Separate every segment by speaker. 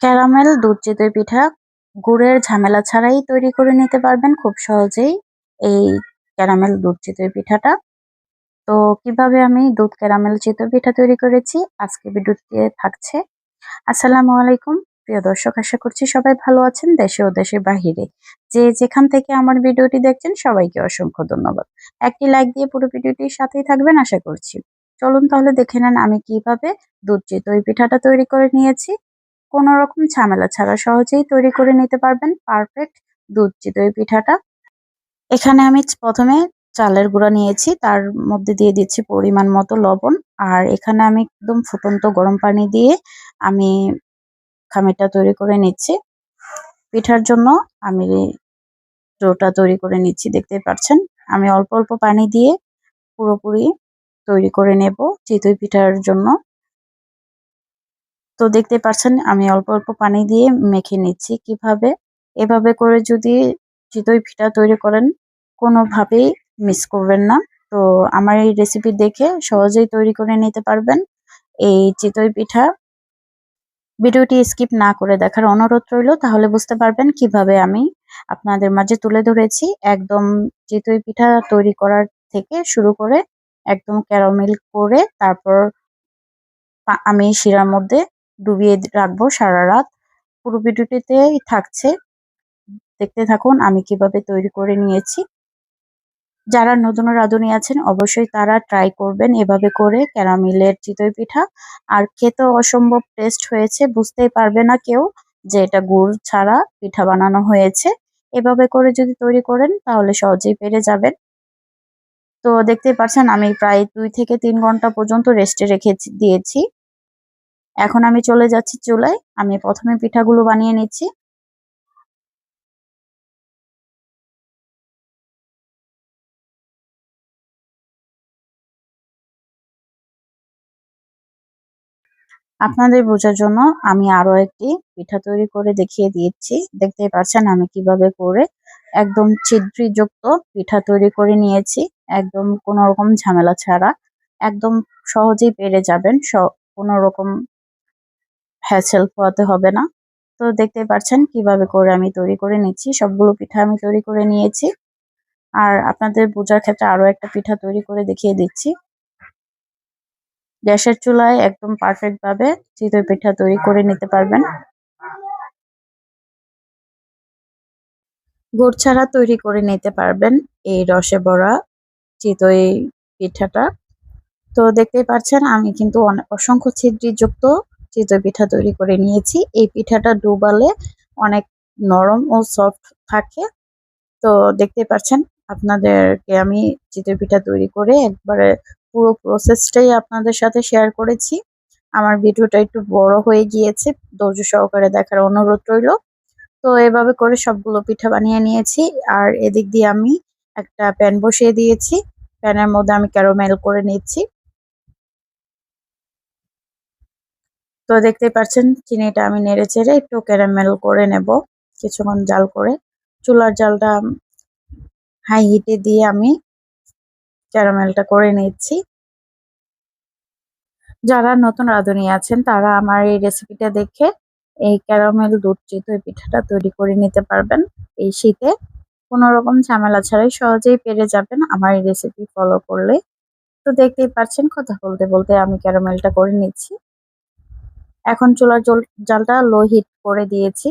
Speaker 1: Caramel দুধ চিতই পিঠা, গুড়ের ঝামেলা ছাড়াই তৈরি করে নিতে পারবেন খুব সহজেই এই ক্যারামেল দুধ চিতই পিঠাটা। তো কীভাবে আমি দুধ ক্যারামেল চিতই পিঠা তৈরি করেছি আজকে ভিডিওতে থাকছে। আসসালামু আলাইকুম। প্রিয় দর্শক, আশা করছি সবাই ভালো আছেন দেশে ও দেশের বাহিরে। যে যেখান থেকে আমার ভিডিওটি দেখছেন, সবাইকে অসংখ্য ধন্যবাদ। একটি লাইক দিয়ে পুরো ভিডিওটির সাথেই থাকবেন, আশা করছি। চলুন তাহলে দেখে নেন আমি কীভাবে দুধ চিতই পিঠাটা তৈরি করে নিয়েছি। কোনো রকম ঝামেলা ছাড়া সহজেই তৈরি করে নিতে পারবেন পারফেক্ট দুধ চিতই পিঠাটা। এখানে আমি প্রথমে চালের গুঁড়া নিয়েছি, তার মধ্যে দিয়ে দিচ্ছি পরিমাণ মতো লবণ, আর এখানে আমি একদম ফুটন্ত গরম পানি দিয়ে আমি খামিরটা তৈরি করে নিচ্ছি। পিঠার জন্য আমি ডোটা তৈরি করে নিচ্ছি দেখতে পাচ্ছেন। আমি অল্প অল্প পানি দিয়ে পুরোপুরি তৈরি করে নেব চিতই পিঠার জন্য। তো দেখতে পাচ্ছেন, আমি অল্প অল্প পানি দিয়ে মেখে নিচ্ছি। কীভাবে? এভাবে করে যদি চিতই পিঠা তৈরি করেন, কোনোভাবেই মিস করবেন না। তো আমার এই রেসিপি দেখে সহজেই তৈরি করে নিতে পারবেন। এই চিতই পিঠা ভিডিওটি স্কিপ না করে দেখার অনুরোধ রইল, তাহলে বুঝতে পারবেন কীভাবে আমি আপনাদের মাঝে তুলে ধরেছি। একদম চিতই পিঠা তৈরি করার থেকে শুরু করে একদম ক্যারামেল করে তারপর আমি শিরার মধ্যে ডুবিয়ে রাখব সারা রাত। পুরো ভিডিওটিতে থাকছে। দেখতে থাকুন আমি কীভাবে তৈরি করে নিয়েছি। যারা নতুন রাঁধুনি আছেন, অবশ্যই তারা ট্রাই করবেন এভাবে করে ক্যারামিলের চিতই পিঠা। আর খেতে অসম্ভব টেস্ট হয়েছে, বুঝতেই পারবে না কেউ যে এটা গুড় ছাড়া পিঠা বানানো হয়েছে। এভাবে করে যদি তৈরি করেন, তাহলে সহজেই পেরে যাবেন। তো দেখতেই পাচ্ছেন আমি প্রায় দুই থেকে তিন ঘণ্টা পর্যন্ত রেস্টে রেখে দিয়েছি। এখন আমি চলে যাচ্ছি চুলায়। আমি প্রথমে পিঠাগুলো বানিয়ে নিচ্ছি। আপনাদের বোঝার জন্য আমি আরও একটি পিঠা তৈরি করে দেখিয়ে দিচ্ছি। দেখতেই পাচ্ছেন আমি কীভাবে করে একদম ছিদ্রিযুক্ত পিঠা তৈরি করে নিয়েছি। একদম কোনো রকম ঝামেলা ছাড়া। একদম সহজেই পেরে যাবেন। কোনো রকম হ্যাসেল পোয়াতে হবে না। তো দেখতে পাচ্ছেন কীভাবে করে আমি তৈরি করে নিচ্ছি। সবগুলো পিঠা আমি তৈরি করে নিয়েছি। আর আপনাদের বোঝার ক্ষেত্রে আরও একটা পিঠা তৈরি করে দেখিয়ে দিচ্ছি। গ্যাসের চুলায় একদম পারফেক্ট ভাবে চিতই পিঠা তৈরি করে নিতে পারবেন। গুড় ছাড়া তৈরি করে নিতে পারবেন এই রসে বড়া চিতই পিঠাটা। তো দেখতেই পাচ্ছেন আমি কিন্তু অনেক অসংখ্য ছিদ্রিযুক্ত চিতই পিঠা তৈরি করে নিয়েছি। এই পিঠাটা ডুবালে অনেক নরম ও সফট থাকে। তো দেখতে পাচ্ছেন, আপনাদেরকে আমি চিতই পিঠা তৈরি করে একবারে পুরো প্রসেসটাই আপনাদের সাথে শেয়ার করেছি। আমার ভিডিওটা একটু বড় হয়ে গিয়েছে, ধৈর্য সহকারে দেখার অনুরোধ রইল। তো এভাবে করে সবগুলো পিঠা বানিয়ে নিয়েছি। আর এদিক দিয়ে আমি একটা প্যান বসিয়ে দিয়েছি। প্যানের মধ্যে আমি ক্যারোমেল করে নিচ্ছি। তো দেখতে পাচ্ছেন চিনিটা আমি নেড়ে চেড়ে একটু ক্যারামেল করে নেব, কিছুক্ষণ জাল করে। চুলার জালটা হাই হিটে দিয়ে আমি ক্যারামেলটা করে নিচ্ছি। যারা নতুন রাঁধুনি আছেন, তারা আমার এই রেসিপিটা দেখে এই ক্যারামেল দুধ চিতই পিঠাটা তৈরি করে নিতে পারবেন। এই শীতে কোনো রকম ঝামেলা ছাড়াই সহজেই পেরে যাবেন আমার এই রেসিপি ফলো করলে। তো দেখতেই পাচ্ছেন কথা বলতে বলতে আমি ক্যারামেলটা করে নিচ্ছি। এখন চুলার জল, জালটা লো হিট করে দিয়েছি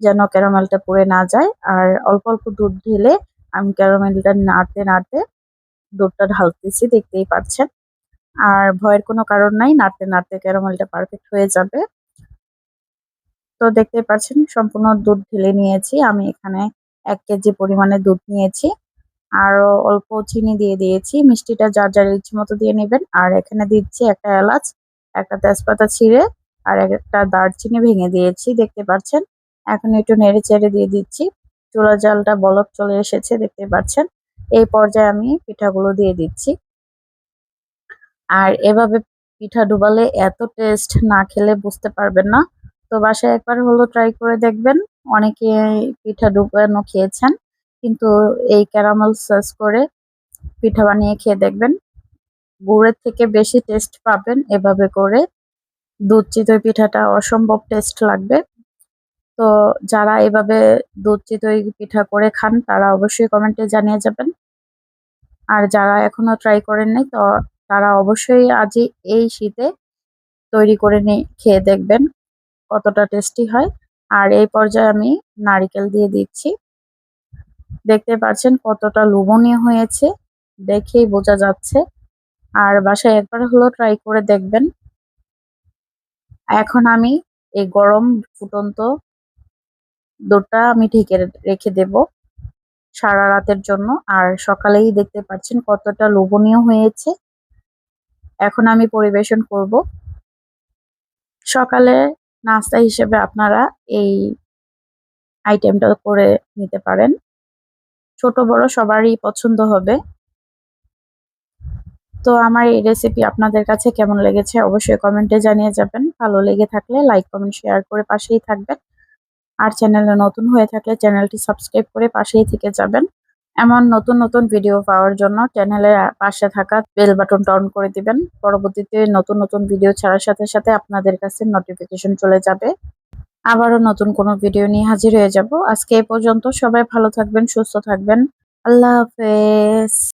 Speaker 1: যেন ক্যারামেলটা পুড়ে না যায়। আর অল্প অল্প দুধ ঢেলে আমি ক্যারামেলটা নাড়তে নাড়তে দুধটা ঢালতেছি, দেখতেই পাচ্ছেন। আর ভয়ের কোনো কারণ নাই, নাড়তে নাড়তে ক্যারামেলটা পারফেক্ট হয়ে যাবে। তো দেখতে পাচ্ছেন, সম্পূর্ণ দুধ ঢেলে নিয়েছি। আমি এখানে এক কেজি পরিমাণে দুধ নিয়েছি। আর অল্প চিনি দিয়ে দিয়েছি। মিষ্টিটা যার যার ইচ্ছে মতো দিয়ে নেবেন। আর এখানে দিচ্ছি একটা এলাচ। একটা তেজপাতা ছিঁড়ে আর একটা দারচিনি ভেঙে দিয়েছি, দেখতে পাচ্ছেন? এখন একটু নেড়ে চেড়ে দিয়ে দিচ্ছি। চুলা জালটা বলক চলে এসেছে, দেখতে পাচ্ছেন? এই পর্যায়ে আমি পিঠাগুলো দিয়ে দিচ্ছি। আর এভাবে পিঠা ডুবালে এত টেস্ট না খেলে বুঝতে পারবেন না। তো বাসায় একবার হলো ট্রাই করে দেখবেন। অনেকে পিঠা ডুবানো খেয়েছেন, কিন্তু এই ক্যারামেল সার্চ করে পিঠা বানিয়ে খেয়ে দেখবেন। গুড়ের থেকে বেশি টেস্ট পাবেন। এভাবে করে দুধ চিতই পিঠাটা অসম্ভব টেস্ট লাগবে। তো যারা এভাবে দুধ চিতই পিঠা করে খান, তারা অবশ্যই কমেন্টে জানিয়ে যাবেন। আর যারা এখনও ট্রাই করেন নাই, তো তারা অবশ্যই আজই এই শীতে তৈরি করে নিয়ে খেয়ে দেখবেন কতটা টেস্টি হয়। আর এই পর্যায়ে আমি নারিকেল দিয়ে দিচ্ছি। দেখতে পাচ্ছেন কতটা লোভনীয় হয়েছে, দেখেই বোঝা যাচ্ছে। আর বাসায় একবার হলো ট্রাই করে দেখবেন। এখন আমি এই গরম ফুটন্ত দুধটা আমি ঢেকে রেখে দেব সারা রাতের জন্য। আর সকালেই দেখতে পাচ্ছেন কতটা লোভনীয় হয়েছে। এখন আমি পরিবেশন করব। সকালে নাস্তা হিসেবে আপনারা এই আইটেমটা করে নিতে পারেন। ছোট বড় সবারই পছন্দ হবে। তো আমার এই রেসিপি আপনাদের কাছে কেমন লেগেছে অবশ্যই কমেন্টে জানিয়ে যাবেন। ভালো লেগে থাকলে লাইক কমেন্ট শেয়ার করে পাশেই থাকবেন। আর চ্যানেলে নতুন হয়ে থাকলে চ্যানেলটি সাবস্ক্রাইব করে পাশেই থেকে যাবেন। এমন নতুন নতুন ভিডিও পাওয়ার জন্য চ্যানেলের পাশে থাকা বেল বাটনটা অন করে দিবেন। পরবর্তীতে নতুন নতুন ভিডিও ছাড়ার সাথে সাথে আপনাদের কাছে নোটিফিকেশন চলে যাবে। আবারও নতুন কোনো ভিডিও নিয়ে হাজির হয়ে যাব। আজকে এই পর্যন্ত সবাই ভালো থাকবেন, সুস্থ থাকবেন। আল্লাহ হাফেজ।